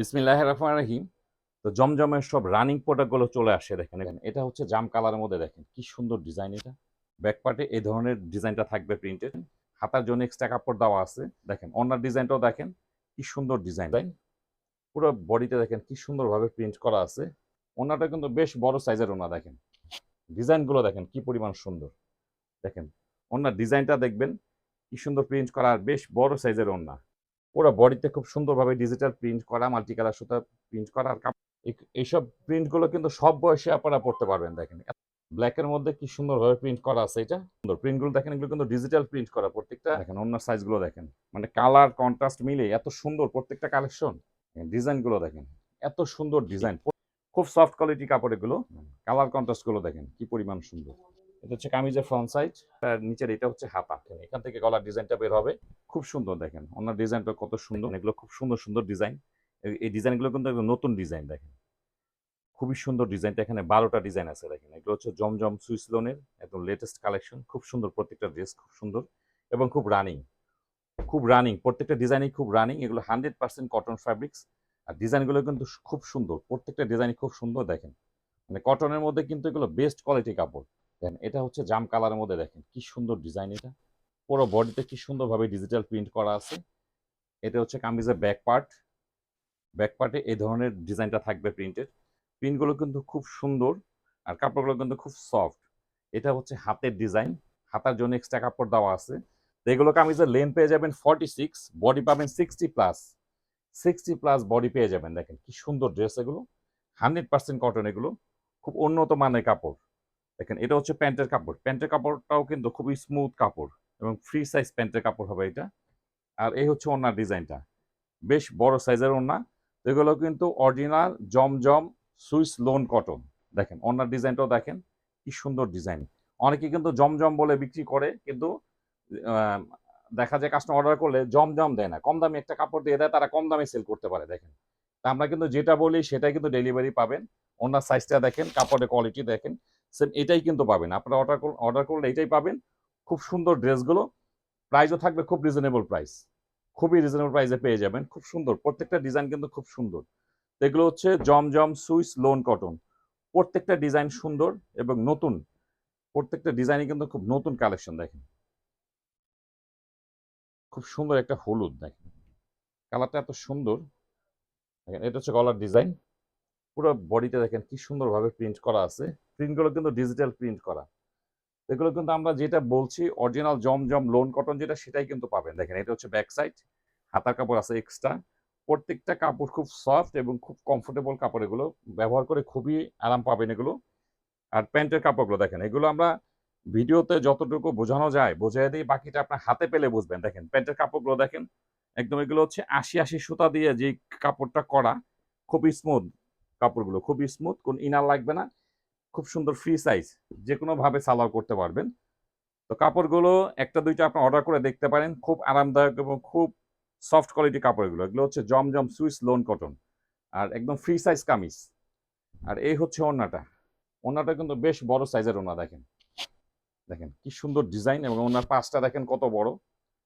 বিসমিল্লাহ রহমান রাহিম। তো জমজমের সব রানিং প্রোডাক্টগুলো চলে আসে দেখেন এখানে এটা হচ্ছে জাম কালারের মধ্যে দেখেন, কি সুন্দর ডিজাইন এটা। ব্যাক পার্টে এই ধরনের ডিজাইনটা থাকবে প্রিন্টেড হাতার জন্য এক্সট্রা কাপড় দেওয়া আছে, দেখেন অন্যার ডিজাইনটাও দেখেন, কি সুন্দর ডিজাইন পুরো বডিতে দেখেন, কি সুন্দরভাবে প্রিন্ট করা আছে। ওনাটা কিন্তু বেশ বড় সাইজের ওনা, দেখেন। ডিজাইনগুলো দেখেন, কি পরিমাণ সুন্দর। দেখেন, ওনার ডিজাইনটা দেখবেন, কি সুন্দর প্রিন্ট করা, আর বেশ বড় সাইজের ওনা। পুরো বডিতে খুব সুন্দরভাবে ডিজিটাল প্রিন্ট করা মাল্টি কালার সুতা প্রিন্ট করা আর এইসব প্রিন্টগুলো কিন্তু সব বয়সে আপনারা পড়তে পারবেন দেখেন। ব্ল্যাকের মধ্যে কি সুন্দরভাবে প্রিন্ট করা আছে এটা? সুন্দর প্রিন্টগুলো দেখেন, এগুলো কিন্তু ডিজিটাল প্রিন্ট করা প্রত্যেকটা। দেখেন, অন্য সাইজগুলো দেখেন। মানে কালার কন্ট্রাস্ট মিলে এত সুন্দর প্রত্যেকটা কালেকশন ডিজাইনগুলো দেখেন, এত সুন্দর ডিজাইন খুব সফট কোয়ালিটি কাপড় এগুলো। কালার কন্ট্রাস্টগুলো দেখেন, কি পরিমাণ সুন্দর। এটা হচ্ছে কামিজের ফ্রন্ট সাইড তার নিচের এটা হচ্ছে হাতা। এখান থেকে গলার ডিজাইনটা বের হবে। খুব সুন্দর দেখেন। ওনার ডিজাইনটা কত সুন্দর। এগুলো খুব সুন্দর সুন্দর ডিজাইন। এই ডিজাইনগুলো কিন্তু নতুন ডিজাইন দেখেন। খুবই সুন্দর ডিজাইনটা এখানে বারোটা ডিজাইন আছে দেখেন। এগুলো হচ্ছে জমজম সুইস লোনের একদম লেটেস্ট কালেকশন খুব সুন্দর প্রত্যেকটা ড্রেস খুব সুন্দর এবং খুব রানিং খুব রানিং প্রত্যেকটা ডিজাইনই খুব রানিং এগুলো হান্ড্রেড পার্সেন্ট কটন ফ্যাব্রিক্স আর ডিজাইনগুলো কিন্তু খুব সুন্দর। প্রত্যেকটা ডিজাইনই খুব সুন্দর দেখেন। মানে কটনের মধ্যে কিন্তু এগুলো বেস্ট কোয়ালিটি কাপড়। দেখেন, এটা হচ্ছে জাম কালারের মধ্যে দেখেন। কি সুন্দর ডিজাইন এটা। পুরো বডিতে কি সুন্দরভাবে ডিজিটাল প্রিন্ট করা আছে। এটা হচ্ছে কামিজের ব্যাক পার্ট ব্যাক পার্টে এই ধরনের ডিজাইনটা থাকবে প্রিন্টের প্রিন্টগুলো কিন্তু খুব সুন্দর আর কাপড়গুলো কিন্তু খুব সফট এটা হচ্ছে হাতের ডিজাইন হাতার জন্য এক্সট্রা কাপড় দেওয়া আছে। তো এগুলো কামিজের লেন পেয়ে যাবেন ফর্টি সিক্স বডি পাবেন sixty plus sixty plus body পেয়ে যাবেন, দেখেন কি সুন্দর ড্রেস এগুলো। হান্ড্রেড পার্সেন্ট কটন এগুলো। খুব উন্নত মানের কাপড়। দেখেন এটা হচ্ছে প্যান্টের কাপড়। প্যান্টের কাপড়টাও কিন্তু খুবই স্মুথ কাপড়। এবং ফ্রি সাইজ প্যান্টের কাপড় হবে এটা। আর এই হচ্ছে ওনার ডিজাইনটা। বেশ বড় সাইজের ওনা এগুলো কিন্তু original Zamzam Swiss lawn cotton দেখেন ওনার ডিজাইনটাও দেখেন, কি সুন্দর ডিজাইন। অনেকে কিন্তু জমজম বলে বিক্রি করে, কিন্তু দেখা যায় কাস্টমার অর্ডার করলে জমজম দেয় না। কম দামে একটা কাপড় দিয়ে দেয়, তারা কম দামে সেল করতে পারে, দেখেন। তা আমরা কিন্তু যেটা বলি, সেটাই কিন্তু ডেলিভারি পাবেন। ওনার সাইজটা দেখেন, কাপড়ের কোয়ালিটি দেখেন। সেম এটাই কিন্তু পাবেন। আপনারা অর্ডার অর্ডার করলে এটাই পাবেন। খুব সুন্দর ড্রেসগুলো। প্রাইসও থাকবে খুব রিজনেবল প্রাইস খুবই রিজনেবল প্রাইসে পেয়ে যাবেন। খুব সুন্দর। প্রত্যেকটা ডিজাইন কিন্তু খুব সুন্দর। এগুলো হচ্ছে জমজম সুইস লোন কটন। প্রত্যেকটা ডিজাইন সুন্দর এবং নতুন। প্রত্যেকটা ডিজাইনই কিন্তু খুব নতুন কালেকশন দেখেন। খুব সুন্দর একটা হলুদ দেখেন। কালারটা এত সুন্দর। দেখেন, এটা হচ্ছে গলার ডিজাইন পুরো বডিতে দেখেন কি সুন্দরভাবে প্রিন্ট করা আছে। প্রিন্টগুলো কিন্তু ডিজিটাল প্রিন্ট করা। এগুলো কিন্তু আমরা যেটা বলছি অরিজিনাল জমজম লোন কটন যেটা, সেটাই কিন্তু পাবেন। দেখেন, এটা হচ্ছে ব্যাক সাইড হাতার কাপড় আছে এক্সট্রা প্রত্যেকটা কাপড় খুব সফট এবং খুব কমফোর্টেবল কাপড় এগুলো। ব্যবহার করে খুবই আরাম পাবেন এগুলো। আর প্যান্টের কাপড়গুলো দেখেন, এগুলো আমরা ভিডিওতে যতটুকু বোঝানো যায়, বোঝাই দিই বাকিটা আপনার হাতে পেলে বুঝবেন। দেখেন, প্যান্টের কাপড়গুলো দেখেন, একদম এগুলো হচ্ছে আশি আশি সুতা দিয়ে যে কাপড়টা করা, খুবই স্মুথ কাপড়গুলো, খুবই স্মুথ কোন ইনার লাগবে না। খুব সুন্দর ফ্রি সাইজ যে কোনো ভাবে সালোয়ার করতে পারবেন। তো কাপড়গুলো একটা, দুইটা আপনি অর্ডার করে দেখতে পারেন। খুব আরামদায়ক এবং খুব সফট কোয়ালিটি কাপড়গুলো। এগুলো হচ্ছে জমজম সুইস লোন কটন আর একদম ফ্রি সাইজ কামিজ। আর এই হচ্ছে ওড়নাটা। ওড়নাটা কিন্তু বেশ বড় সাইজের ওড়না, দেখেন। দেখেন, কি সুন্দর ডিজাইন এবং ওনার পাঁচটা দেখেন কত বড়।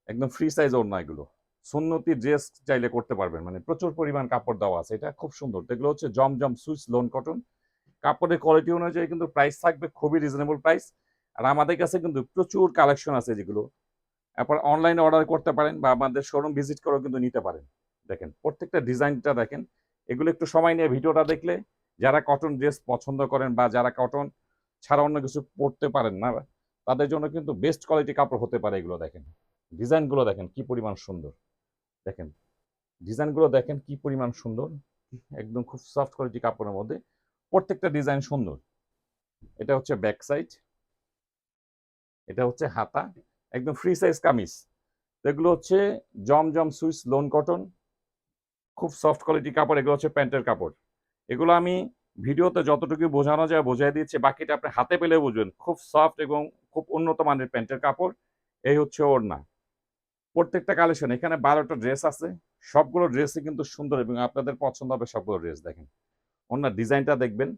একদম ফ্রি সাইজ ওড়না এগুলো। সুন্নতি ড্রেস চাইলে করতে পারবেন। মানে প্রচুর পরিমাণ কাপড় দেওয়া আছে। এটা খুব সুন্দর। এগুলো হচ্ছে জমজম সুইস লোন কটন কাপড়ের কোয়ালিটি অনুযায়ী কিন্তু প্রাইস থাকবে খুবই রিজনেবল প্রাইস আর আমাদের কাছে কিন্তু প্রচুর কালেকশন আছে যেগুলো। এরপর অনলাইনে অর্ডার করতে পারেন বা আমাদের শোরুম ভিজিট করেও কিন্তু নিতে পারেন। দেখেন, প্রত্যেকটা ডিজাইনটা দেখেন। এগুলো একটু সময় নিয়ে ভিডিওটা দেখলে যারা কটন ড্রেস পছন্দ করেন বা যারা কটন ছাড়া অন্য কিছু পরতে পারেন না, তাদের জন্য কিন্তু বেস্ট কোয়ালিটি কাপড় হতে পারে এগুলো দেখেন। ডিজাইনগুলো দেখেন কি পরিমাণ সুন্দর। দেখেন, ডিজাইনগুলো দেখেন কি পরিমাণ সুন্দর। একদম খুব সফট কোয়ালিটি কাপড়ের মধ্যে। প্রত্যেকটা ডিজাইন সুন্দর। এটা হচ্ছে ব্যাক সাইড এটা হচ্ছে হাতা, একদম ফ্রি সাইজ কামিজ। এগুলো হচ্ছে জমজম সুইস লোন কটন খুব সফট কোয়ালিটি কাপড়, এগুলো হচ্ছে প্যান্টের কাপড়। এগুলো আমি ভিডিওতে যতটুকু বোঝানো যায় বোঝাই দিচ্ছি, বাকিটা আপনি হাতে পেলে বুঝবেন। খুব সফট এবং খুব উন্নত মানের প্যান্টের কাপড়, এই হচ্ছে ওড়না। প্রত্যেকটা কালেকশন এখানে বারোটা ড্রেস আছে, সবগুলো ড্রেসই কিন্তু সুন্দর এবং আপনাদের পছন্দ হবে সবগুলো ড্রেস দেখেন। ওনার ডিজাইনটা দেখবেন,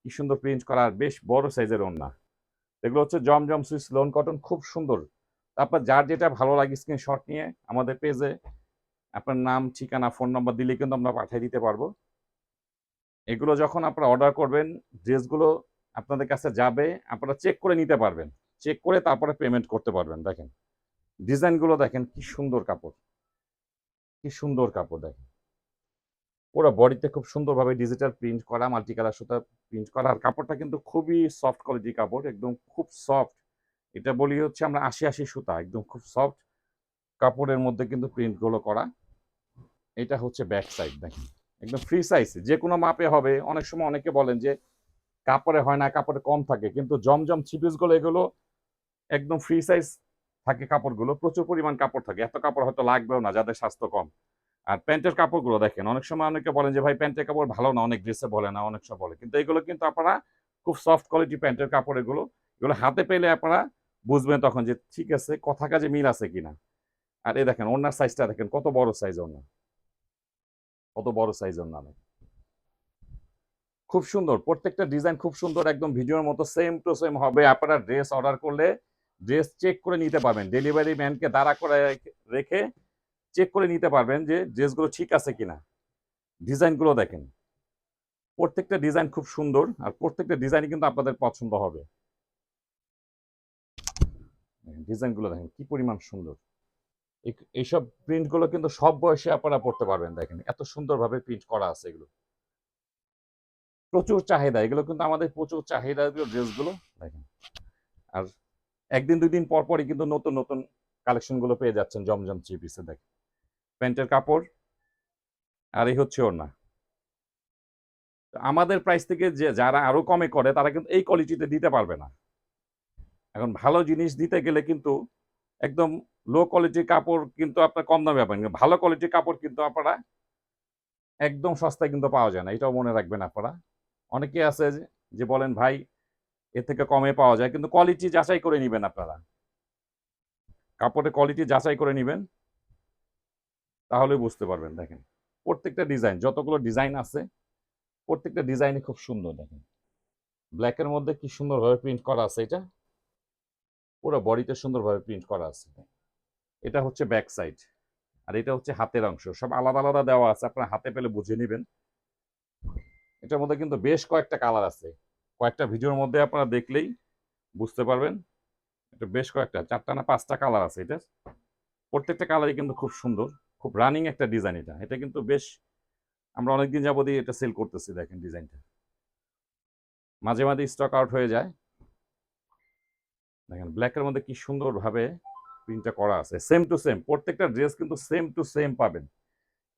কি সুন্দর প্রিন্ট করা আর বেশ বড় সাইজের ওড়না। এগুলো হচ্ছে জমজম সুইস লোন কটন খুব সুন্দর। তারপর যার যেটা ভালো লাগে স্ক্রিনশট নিয়ে আমাদের পেজে আপনার নাম, ঠিকানা ফোন নাম্বার দিলে কিন্তু আমরা পাঠিয়ে দিতে পারব। এগুলো যখন আপনারা অর্ডার করবেন ড্রেসগুলো আপনাদের কাছে যাবে, আপনারা চেক করে নিতে পারবেন। চেক করে তারপরে পেমেন্ট করতে পারবেন, দেখেন। ডিজাইনগুলো দেখেন, কি সুন্দর কাপড়। কি সুন্দর কাপড়, দেখেন। পুরো বডিতে খুব সুন্দরভাবে ডিজিটাল প্রিন্ট করা মাল্টি কালার সুতা প্রিন্ট করা। আর কাপড়টা কিন্তু খুবই সফট কোয়ালিটি কাপড়, একদম খুব সফট এটা বলি হচ্ছে আমরা আশি আশি সুতা, একদম খুব সফট কাপড়ের মধ্যে কিন্তু প্রিন্টগুলো করা। এটা হচ্ছে ব্যাক সাইড দেখেন। একদম ফ্রি সাইজ যে কোনো মাপে হবে। অনেক সময় অনেকে বলেন যে কাপড়ে হয় না, কাপড়ে কম থাকে। কিন্তু জমজম ছিপিসগুলো এগুলো একদম ফ্রি সাইজ থাকে কাপড়গুলো। প্রচুর পরিমাণ কাপড় থাকে। এত কাপড় হয়তো লাগবেও না, যাদের স্বাস্থ্য কম। আর প্যান্টের কাপড়গুলো দেখেন, অনেক সময় অনেকে বলেন যে, ভাই, প্যান্টের কাপড় ভালো না, অনেক ড্রেসে বলে না, অনেক সময় বলে। কিন্তু এগুলো কিন্তু আপনারা খুব সফট কোয়ালিটি প্যান্টের কাপড় এগুলো এগুলো হাতে পেলে আপনারা বুঝবেন তখন যে, ঠিক আছে, কথা কাজে মিল আছে কিনা? আর এই দেখেন ওনার সাইজটা দেখেন, কত বড় সাইজ ওনার কত বড় সাইজ ওনার খুব সুন্দর, প্রত্যেকটা ডিজাইন খুব সুন্দর, একদম ভিডিওর মতো সেম টু সেম হবে। আপনারা ড্রেস অর্ডার করলে ড্রেস চেক করে নিতে পারবেন। ডেলিভারি ম্যানকে দাঁড়া করে রেখে চেক করে নিতে পারবেন যে ড্রেসগুলো ঠিক আছে কিনা। ডিজাইনগুলো দেখেন। প্রত্যেকটা ডিজাইন খুব সুন্দর আর প্রত্যেকটা ডিজাইনই কিন্তু আপনাদের পছন্দ হবে। ডিজাইনগুলো দেখেন কি পরিমাণ সুন্দর। এই- এইসব প্রিন্টগুলো কিন্তু সব বয়সে আপনারা পড়তে পারবেন দেখেন। এত সুন্দরভাবে প্রিন্ট করা আছে এগুলো। প্রচুর চাহিদা। এগুলো কিন্তু আমাদের প্রচুর চাহিদা ড্রেসগুলো দেখেন। আর একদিন দুই দিন পর পরই কিন্তু নতুন নতুন কালেকশনগুলো পেয়ে যাচ্ছেন জমজম থ্রি পিসে দেখেন। প্যান্টের কাপড় আর এই হচ্ছে ওর না আমাদের প্রাইস থেকে যে যারা আরও কমে করে, তারা কিন্তু এই কোয়ালিটিতে দিতে পারবে না। এখন ভালো জিনিস দিতে গেলে কিন্তু একদম লো কোয়ালিটির কাপড় কিন্তু আপনার কম দামে পাবেন। ভালো কোয়ালিটির কাপড় কিন্তু আপনারা একদম সস্তায় কিন্তু পাওয়া যায় না। এটাও মনে রাখবেন আপনারা। অনেকে আছে যে বলেন, ভাই, এর থেকে কমে পাওয়া যায়। কিন্তু কোয়ালিটি যাচাই করে নেবেন আপনারা। কাপড়ের কোয়ালিটি যাচাই করে নেবেন। তাহলে বুঝতে পারবেন, দেখেন। প্রত্যেকটা ডিজাইন যতগুলো ডিজাইন আছে, প্রত্যেকটা ডিজাইনই খুব সুন্দর, দেখেন। ব্ল্যাকের মধ্যে কি সুন্দরভাবে প্রিন্ট করা আছে এটা? পুরো বডিতে সুন্দরভাবে প্রিন্ট করা আছে। এটা হচ্ছে ব্যাক সাইড আর এটা হচ্ছে হাতের অংশ। সব আলাদা আলাদা দেওয়া আছে, আপনারা হাতে পেলে বুঝে নেবেন। এটার মধ্যে কিন্তু বেশ কয়েকটা কালার আছে। কয়েকটা ভিডিওর মধ্যে আপনারা দেখলেই বুঝতে পারবেন। এটা বেশ কয়েকটা, চারটা না পাঁচটা কালার আছে এটা প্রত্যেকটা কালারই কিন্তু খুব সুন্দর। খুব রানিং একটা ডিজাইন এটা। এটা কিন্তু বেশ, আমরা অনেকদিন যাবতই এটা সেল করতেছি, দেখেন ডিজাইনটা মাঝে মাঝে স্টক আউট হয়ে যায়। দেখেন ব্ল্যাকের মধ্যে কি সুন্দরভাবে প্রিন্টটা করা আছে। সেম টু সেম প্রত্যেকটা ড্রেস কিন্তু সেম টু সেম পাবেন।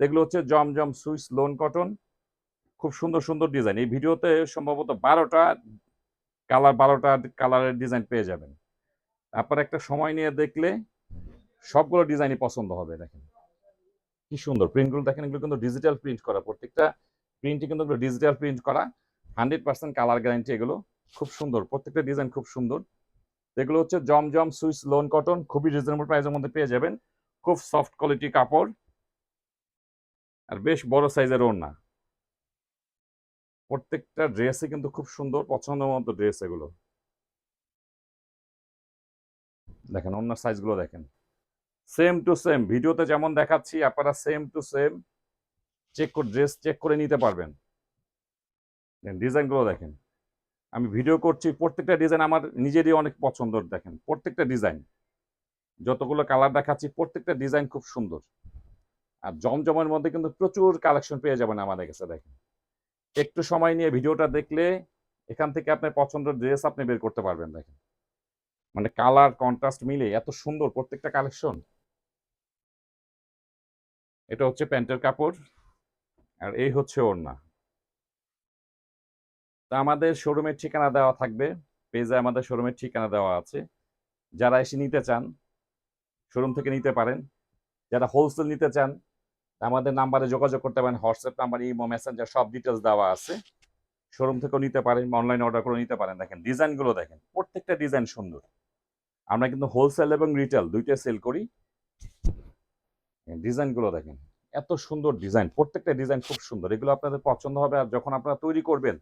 এগুলো হচ্ছে জমজম সুইস লোন কটন খুব সুন্দর সুন্দর ডিজাইন এই ভিডিওতে সম্ভবত বারোটা কালার বারোটা কালারের ডিজাইন পেয়ে যাবেন। আপনার একটা সময় নিয়ে দেখলে সবগুলো ডিজাইনই পছন্দ হবে, দেখেন। কি সুন্দর প্রিন্টগুলো দেখেন, এগুলো কিন্তু ডিজিটাল প্রিন্ট করা। প্রত্যেকটা প্রিন্টই কিন্তু ডিজিটাল প্রিন্ট করা। হান্ড্রেড পার্সেন্ট কালার গ্যারান্টি এগুলো। খুব সুন্দর, প্রত্যেকটা ডিজাইন খুব সুন্দর। এগুলো হচ্ছে জমজম সুইস লোন কটন খুবই রিজনেবল প্রাইসের মধ্যে পেয়ে যাবেন। খুব সফট কোয়ালিটি কাপড়। আর বেশ বড় সাইজের ওড়না। প্রত্যেকটা ড্রেসই কিন্তু খুব সুন্দর পছন্দের মতো ড্রেস এগুলো। দেখেন অন্য সাইজগুলো দেখেন। সেম টু সেম ভিডিওতে যেমন দেখাচ্ছি, আপনারা সেম টু সেম চেক করে ড্রেস চেক করে নিতে পারবেন। ডিজাইনগুলো দেখেন। আমি ভিডিও করছি, প্রত্যেকটা ডিজাইন আমার নিজেরই অনেক পছন্দের, দেখেন। প্রত্যেকটা ডিজাইন যতগুলো কালার দেখাচ্ছি, প্রত্যেকটা ডিজাইন খুব সুন্দর। আর জমজমের মধ্যে কিন্তু প্রচুর কালেকশন পেয়ে যাবেন আমাদের কাছে, দেখেন। একটু সময় নিয়ে ভিডিওটা দেখলে এখান থেকে আপনার পছন্দের ড্রেস আপনি বের করতে পারবেন, দেখেন। মানে কালার কন্ট্রাস্ট মিলে এত সুন্দর প্রত্যেকটা কালেকশন এটা হচ্ছে প্যান্টের কাপড়, আর এই হচ্ছে ওড়না। তা আমাদের শোরুমের ঠিকানা দেওয়া থাকবে, পেজে আমাদের শোরুমের ঠিকানা দেওয়া আছে। যারা এসে নিতে চান, শোরুম থেকে নিতে পারেন। যারা হোলসেল নিতে চান, আমাদের নাম্বারে যোগাযোগ করতে পারেন, হোয়াটসঅ্যাপ নাম্বার, ইমো, মেসেঞ্জার, সব ডিটেলস দেওয়া আছে। শোরুম থেকেও নিতে পারেন অনলাইন অর্ডার করে নিতে পারেন। দেখেন ডিজাইনগুলো দেখেন, প্রত্যেকটা ডিজাইন সুন্দর। আমরা কিন্তু হোলসেল এবং রিটেল দুইটাই সেল করি। ডিজাইনগুলো দেখেন। এত সুন্দর ডিজাইন, প্রত্যেকটা ডিজাইন খুব সুন্দর। এগুলো আপনাদের পছন্দ হবে আর যখন আপনারা তৈরি করবেন,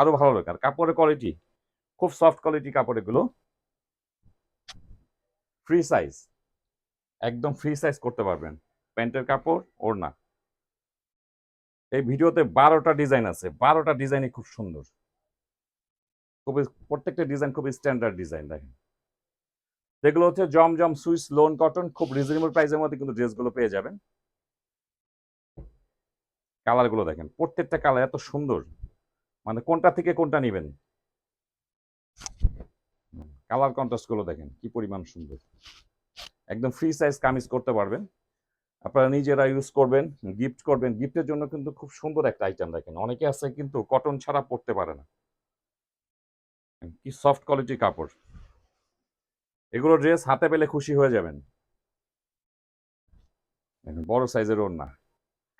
আরও ভালো লাগে আর কাপড়ের কোয়ালিটি খুব সফট কোয়ালিটি কাপড় এগুলো ফ্রি সাইজ একদম ফ্রি সাইজ করতে পারবেন। প্যান্টের কাপড়, ওড়না। এই ভিডিওতে বারোটা ডিজাইন আছে। বারোটা ডিজাইনই খুব সুন্দর। খুবই, প্রত্যেকটা ডিজাইন খুবই স্ট্যান্ডার্ড ডিজাইন, দেখেন। যেগুলো হচ্ছে জমজম, সুইস, লোন, কটন, খুব রিজনেবল প্রাইসের মধ্যে কিন্তু ড্রেসগুলো পেয়ে যাবেন। কালারগুলো দেখেন, প্রত্যেকটা কালার এত সুন্দর। মানে কোনটা থেকে কোনটা নেবেন? কালার কন্ট্রাস্টগুলো দেখেন, কি পরিমাণ সুন্দর। একদম ফ্রি সাইজ কামিজ করতে পারবেন। আপনারা নিজেরা ইউজ করবেন গিফট করবেন। গিফটের জন্য কিন্তু খুব সুন্দর একটা আইটেম দেখেন। অনেকে আছে কিন্তু কটন ছাড়া পরতে পারে না। কি সফট কোয়ালিটি কাপড়। এগুলো ড্রেস হাতে পেলে খুশি হয়ে যাবেন। বড় সাইজের ওড়না।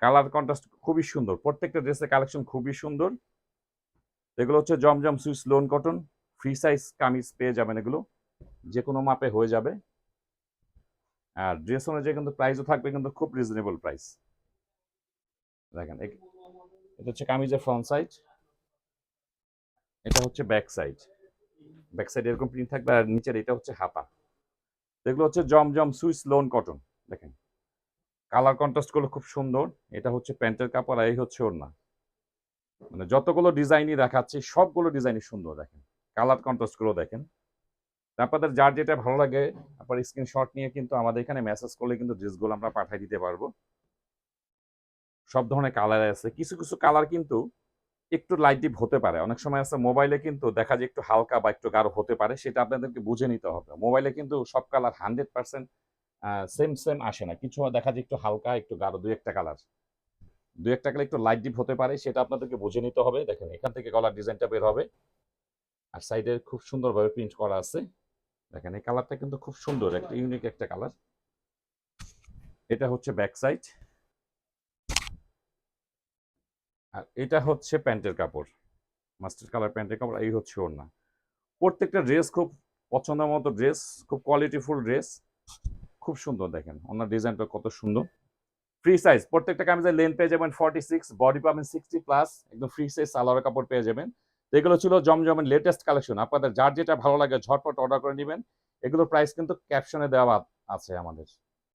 কালার কন্ট্রাস্ট খুবই সুন্দর। প্রত্যেকটা ড্রেসের কালেকশন খুবই সুন্দর। এগুলো হচ্ছে Zamzam Swiss lawn cotton free size kameez পেয়ে যাবেন এগুলো। যে কোনো মাপে হয়ে যাবে। আর ড্রেস অনুযায়ী কিন্তু প্রাইসও থাকবে কিন্তু খুব রিজনেবল প্রাইস দেখেন এটা হচ্ছে কামিজের ফ্রন্ট সাইড এটা হচ্ছে ব্যাক সাইড ব্যাক সাইড এরকম প্রিন্ট থাকবে আর নিচের এটা হচ্ছে হাতা। এগুলো হচ্ছে জমজম সুইস লোন কটন দেখেন। কালার কন্ট্রাস্টগুলো খুব সুন্দর, এটা হচ্ছে প্যান্টের কাপড় আর এই হচ্ছে ওড়না। মানে যতগুলো ডিজাইনই দেখাচ্ছি, সবগুলো ডিজাইনই সুন্দর, দেখেন। কালার কন্ট্রাস্টগুলো দেখেন। আপনাদের যার যেটা ভালো লাগে, আপনার স্ক্রিনশট নিয়ে কিন্তু আমাদের এখানে মেসেজ করলে কিন্তু ড্রেসগুলো আমরা পাঠিয়ে দিতে পারব। সব ধরনের কালার আছে। কিছু কিছু কালার কিন্তু একটু লাইট ডিপ হতে পারে। অনেক সময় আছে মোবাইলে কিন্তু দেখা যায় একটু হালকা বা একটু গাঢ় হতে পারে, সেটা আপনাদেরকে বুঝে নিতে হবে। মোবাইলে কিন্তু সব colour hundred percent same same আসে না। কিছু দেখা যায় একটু হালকা, একটু গাঢ়, দুই একটা কালার দুই একটা কালার একটু লাইট ডিপ হতে পারে, সেটা আপনাদেরকে বুঝে নিতে হবে। দেখেন, এখান থেকে গলার ডিজাইনটা বের হবে। আর সাইডে খুব সুন্দরভাবে প্রিন্ট করা আছে। দেখেন, এই কালারটা কিন্তু খুব সুন্দর, একটা ইউনিক একটা কালার এটা হচ্ছে ব্যাক সাইড আর এটা হচ্ছে প্যান্টের কাপড়। মাস্টার কালার প্যান্টের কাপড়, এই হচ্ছে ওড়না। প্রত্যেকটা ড্রেস খুব পছন্দের মতো ড্রেস খুব কোয়ালিটিফুল ড্রেস খুব সুন্দর দেখেন। ওনার ডিজাইনটা কত সুন্দর। ফ্রি সাইজ প্রত্যেকটা কামিজের লেন্থ পেয়ে যাবেন ফর্টি সিক্স বডি পাবেন সিক্সটি প্লাস একদম ফ্রি সাইজ সালোয়ার কাপড় পেয়ে যাবেন। এগুলো ছিল জমজমের লেটেস্ট কালেকশন আপনাদের যার যেটা ভালো লাগে ঝটপট অর্ডার করে নেবেন। এগুলোর প্রাইস কিন্তু ক্যাপশনে দেওয়া আছে আমাদের।